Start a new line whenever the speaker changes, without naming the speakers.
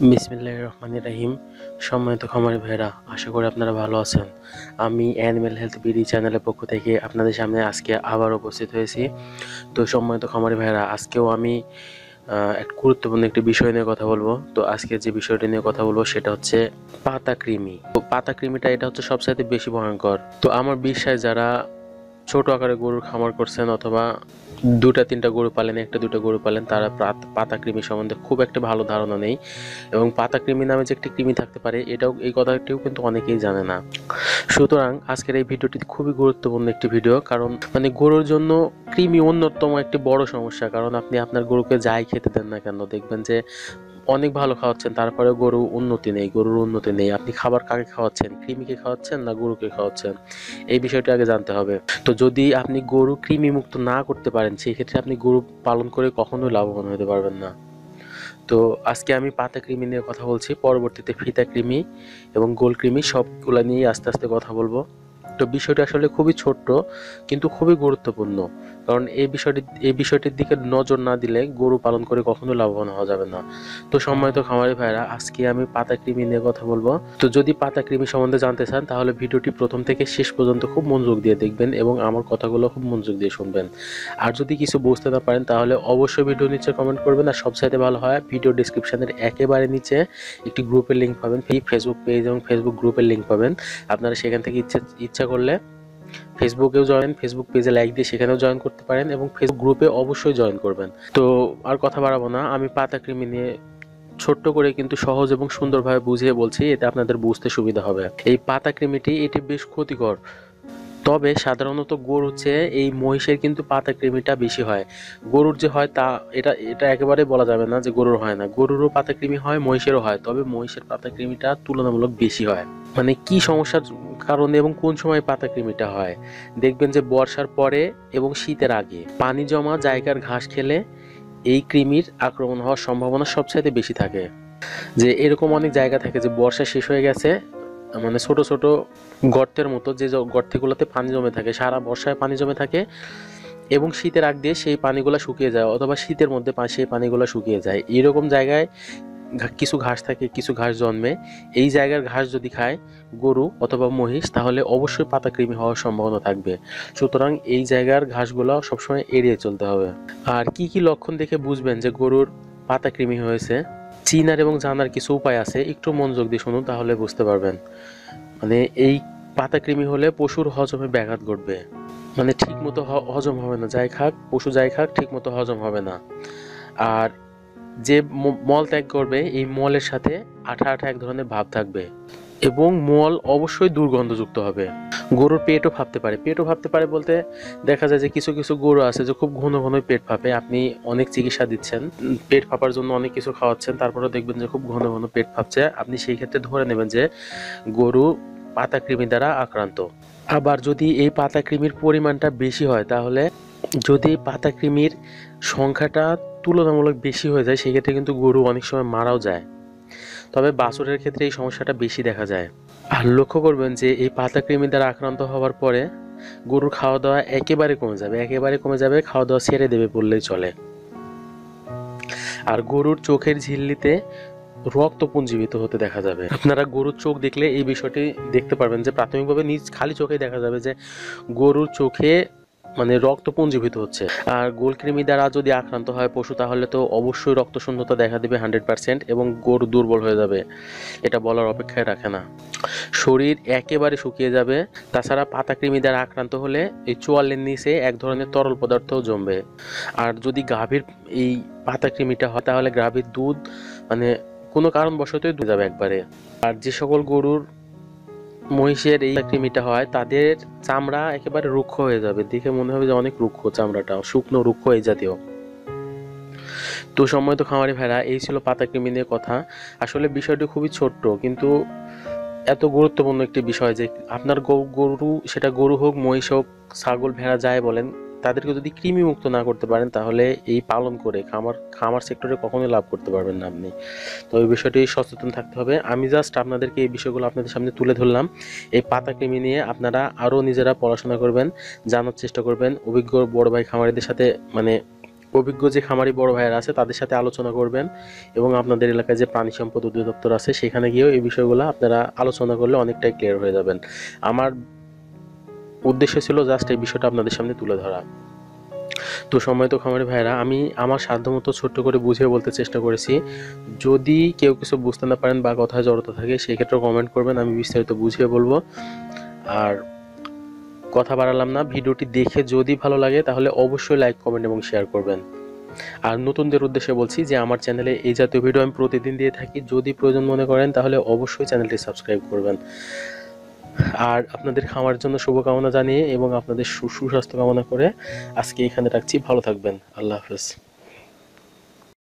বিসমিল্লাহ রহমান রাহিম। সম্মানিত খামারি ভাইরা আশা করি আপনারা ভালো আছেন। আমি অ্যানিম্যাল হেলথ বিডি চ্যানেলের পক্ষ থেকে আপনাদের সামনে আজকে আবার উপস্থিত হয়েছি। তো সম্মানিত খামারি ভাইরা আজকেও আমি এক গুরুত্বপূর্ণ একটি বিষয় নিয়ে কথা বলব। তো আজকে যে বিষয়টি নিয়ে কথা বলব, সেটা হচ্ছে পাতা কৃমি। তো পাতা কৃমিটা, এটা হচ্ছে সবচাইতে বেশি ভয়ঙ্কর। তো আমার বিশ্বাস, যারা ছোট আকারে গরুর খামার করছেন অথবা দুটা, তিনটা গরু পালেন, একটা, দুটো গরু পালেন, তারা পাত- কৃমি সম্বন্ধে খুব একটা ভালো ধারণা নেই। এবং পাতা কৃমি নামে যে একটি কৃমি থাকতে পারে, এটাও, এই কথাটিও কিন্তু অনেকেই জানে না। সুতরাং আজকের এই ভিডিওটি খুবই গুরুত্বপূর্ণ একটি ভিডিও, কারণ মানে গরুর জন্য কৃমি অন্যতম একটি বড় সমস্যা, কারণ আপনি আপনার গরুকে যাই খেতে দেন না কেন, দেখবেন যে অনেক ভালো খাওয়াচ্ছেন তারপরে গরু উন্নতি নেই, গরুর উন্নতি নেই। আপনি খাবার কাকে খাওয়াচ্ছেন, কৃমিকে খাওয়াচ্ছেন না গরুকে খাওয়াচ্ছেন? এই বিষয়টি আগে জানতে হবে। তো যদি আপনি গরু কৃমি মুক্ত না করতে পারেন সেই ক্ষেত্রে আপনি গরু পালন করে কখনোই লাভবান হতে পারবেন না। তো আজকে আমি পাতা কৃমি নিয়ে কথা বলছি, পরবর্তীতে ফিতা কৃমি এবং গোল কৃমি সবগুলা নিয়ে আস্তে আস্তে কথা বলব। তো বিষয়টি আসলে খুবই ছোট্ট, কিন্তু খুবই গুরুত্বপূর্ণ। কারণ এই বিষয়টি, এই বিষয়টির দিকে নজর না দিলে গরু পালন করে কখনো লাভবান হওয়া যাবে না। তো সম্মানিত খামারি ভাইরা আজকে আমি পাতা কৃমি নিয়ে কথা বলব। তো যদি পাতা কৃমি সম্বন্ধে জানতে চান, তাহলে ভিডিওটি প্রথম থেকে শেষ পর্যন্ত খুব মনোযোগ দিয়ে দেখবেন এবং আমার কথাগুলো খুব মনোযোগ দিয়ে শুনবেন। আর যদি কিছু বুঝতে না পারেন, তাহলে অবশ্যই ভিডিও নিচে কমেন্ট করবেন। আর সবচাইতে ভালো হয়, ভিডিও ডিসক্রিপশনের একেবারে নিচে একটি গ্রুপের লিঙ্ক পাবেন। ফেসবুক পেজ এবং ফেসবুক গ্রুপের লিঙ্ক পাবেন। আপনারা সেখান থেকে ইচ্ছা ইচ্ছা করলে ফেসবুকেও জয়েন, ফেসবুক পেজে লাইক দিয়ে সেখানেও জয়েন করতে পারেন এবং ফেসবুক গ্রুপে অবশ্যই জয়েন করবেন। তো আর কথা বাড়াবো না, আমি পাতা কৃমি নিয়ে ছোট্ট করে কিন্তু সহজ এবং সুন্দরভাবে বুঝিয়ে বলছি, এতে আপনাদের বুঝতে সুবিধা হবে। এই পাতা কৃমিটি, এটি বেশ ক্ষতিকর। তবে সাধারণত গরুর চেয়ে এই মহিষের কিন্তু পাতা কৃমিটা বেশি হয়। গরুর যে হয় তা, এটা এটা একেবারে বলা যাবে না যে গরুর হয় না। গরুরও পাতা কৃমি হয়, মহিষেরও হয়, তবে মহিষের পাতা কৃমিটা তুলনামূলক বেশি হয়। মানে কি সমস্যার কারণে এবং কোন সময় পাতা কৃমিটা হয়? দেখবেন যে বর্ষার পরে এবং শীতের আগে পানি জমা, জায়গার ঘাস খেলে এই কৃমির আক্রমণ হওয়ার সম্ভাবনা সবচাইতে বেশি থাকে। যে এরকম অনেক জায়গা থাকে যে বর্ষা শেষ হয়ে গেছে মানে ছোট ছোট গর্তের মতো যে গর্তগুলোতে পানি জমে থাকে, সারা বর্ষায় পানি জমে থাকে এবং শীতের আগ দিয়ে সেই পানিগুলো শুকিয়ে যায় অথবা শীতের মধ্যে সেই পানিগুলো শুকিয়ে যায়। এরকম জায়গায় কিছু ঘাস থাকে, কিছু ঘাস জন্মে। এই জায়গার ঘাস যদি খায় গরু অথবা মহিষ, তাহলে অবশ্যই পাতা কৃমি হওয়ার সম্ভাবনা থাকবে। সুতরাং এই জায়গার ঘাসগুলো সবসময় এড়িয়ে চলতে হবে। আর কি কি লক্ষণ দেখে বুঝবেন যে গরুর পাতা কৃমি হয়েছে? চিনার এবং জানার কিছু উপায় আছে, একটু মনোযোগ দিয়ে শুনুন তাহলে বুঝতে পারবেন। মানে এই পাতা কৃমি হলে পশুর হজমে ব্যাঘাত ঘটবে। মানে ঠিক মতো হ- হজম হবে না, যাই খাক, পশু যাই খাক ঠিক মতো হজম হবে না। আর যে মল ত্যাগ করবে, এই মলের সাথে আঠা আঠা এক ধরনের ভাব থাকবে। এবং মল অবশ্যই দুর্গন্ধযুক্ত হবে। গরুর পেটও ফাঁপতে পারে। পেটও ফাঁপতে পারে বলতে দেখা যায় যে কিছু কিছু গরু আছে যে খুব ঘন ঘন পেট ফাঁপে আপনি অনেক চিকিৎসা দিচ্ছেন, পেট ফাঁপার জন্য অনেক কিছু খাওয়াচ্ছেন তারপরে দেখবেন যে খুব ঘন ঘন পেট ফাঁপছে আপনি সেই ক্ষেত্রে ধরে নেবেন যে গরু পাতা কৃমি দ্বারা আক্রান্ত। আবার যদি এই পাতা কৃমির পরিমাণটা বেশি হয়, তাহলে যদি পাতা কৃমির সংখ্যাটা তুলনামূলক বেশি হয়ে যায় সেক্ষেত্রে কিন্তু গরু অনেক সময় মারাও যায়। তবে বাছুরের ক্ষেত্রে এই সমস্যাটা বেশি দেখা যায়। আর লক্ষ্য করবেন যে এই পাতা কৃমি দ্বারা আক্রান্ত হওয়ার পরে গরুর খাওয়া দাওয়া একেবারে কমে যাবে, একেবারে কমে যাবে খাওয়া দাওয়া ছেড়ে দেবে বললেই চলে। আর গরুর চোখের ঝিল্লিতে রক্ত পুঞ্জীবিত হতে দেখা যাবে। আপনারা গরুর চোখ দেখলে এই বিষয়টি দেখতে পারবেন যে প্রাথমিকভাবে নিজ খালি চোখে দেখা যাবে যে গরুর চোখে মানে রক্ত পুঞ্জীবিত হচ্ছে। আর গোলকৃমি দ্বারা যদি আক্রান্ত হয় পশু, তাহলে তো অবশ্যই রক্ত শূন্যতা দেখা দেবে হান্ড্রেড পার্সেন্ট এবং গরু দুর্বল হয়ে যাবে। এটা বলার অপেক্ষায় রাখে না। শরীর একেবারে শুকিয়ে যাবে। তাছাড়া পাতাকৃমি দ্বারা আক্রান্ত হলে এই চোয়ালের নিচে এক ধরনের তরল পদার্থ জমবে। আর যদি গাভীর এই পাতাকৃমিটা হয়, তাহলে গাভীর দুধ মানে কোনো কারণবশতই দুধ যাবে একবারে। আর যে সকল গরুর মহিষের এই কৃমিটা হয়, তাদের চামড়া একেবারে রুক্ষ হয়ে যাবে। দেখে মনে হবে যে অনেক রুক্ষ চামড়াটা শুকনো রুক্ষ এই জাতীয়। তো সময় তো খামারি ভেড়া, এই ছিল পাতা কৃমি নিয়ে কথা। আসলে বিষয়টি খুবই ছোট্ট, কিন্তু এত গুরুত্বপূর্ণ একটি বিষয় যে আপনার গরু, সেটা গরু হোক, মহিষ হোক, ছাগল, ভেড়া যায় বলেন তাদেরকে যদি কৃমি মুক্ত না করতে পারেন, তাহলে এই পালন করে খামার খামার সেক্টরে কখনোই লাভ করতে পারবেন না আপনি। তো এই বিষয়টি সচেতন থাকতে হবে। আমি জাস্ট আপনাদেরকে এই বিষয়গুলো আপনাদের সামনে তুলে ধরলাম। এই পাতা কৃমি নিয়ে আপনারা আরও নিজেরা পড়াশোনা করবেন, জানার চেষ্টা করবেন। অভিজ্ঞ বড় ভাই খামারিদের সাথে মানে অভিজ্ঞ যে খামারি বড় ভাইয়েরা আছে, তাদের সাথে আলোচনা করবেন এবং আপনাদের এলাকায় যে প্রাণী সম্পদ অধিদপ্তর আছে, সেখানে গিয়েও এই বিষয়গুলো আপনারা আলোচনা করলে অনেকটাই ক্লিয়ার হয়ে যাবেন। আমার উদ্দেশ্য ছিল জাস্ট এই বিষয়টা আপনাদের সামনে তুলে ধরা। তো সময় তো খামারি ভাইরা আমি আমার সাধ্যমতো ছোট্ট করে বুঝিয়ে বলতে চেষ্টা করেছি, যদি কেউ কিছু বুঝতে না পারেন বা কথায় জড়তা থাকে সেক্ষেত্রে কমেন্ট করবেন, আমি বিস্তারিত বুঝিয়ে বলব। আর কথা বাড়ালাম না, ভিডিওটি দেখে যদি ভালো লাগে, তাহলে অবশ্যই লাইক কমেন্ট এবং শেয়ার করবেন। আর নতুনদের উদ্দেশ্যে বলছি যে, আমার চ্যানেলে এই জাতীয় ভিডিও আমি প্রতিদিন দিয়ে থাকি। যদি প্রয়োজন মনে করেন, তাহলে অবশ্যই চ্যানেলটি সাবস্ক্রাইব করবেন। আর আপনাদের খাওয়ার জন্য শুভকামনা জানিয়ে এবং আপনাদের সুস্বাস্থ্য কামনা করে আজকে এখানে রাখছি। ভালো থাকবেন। আল্লাহ হাফেজ।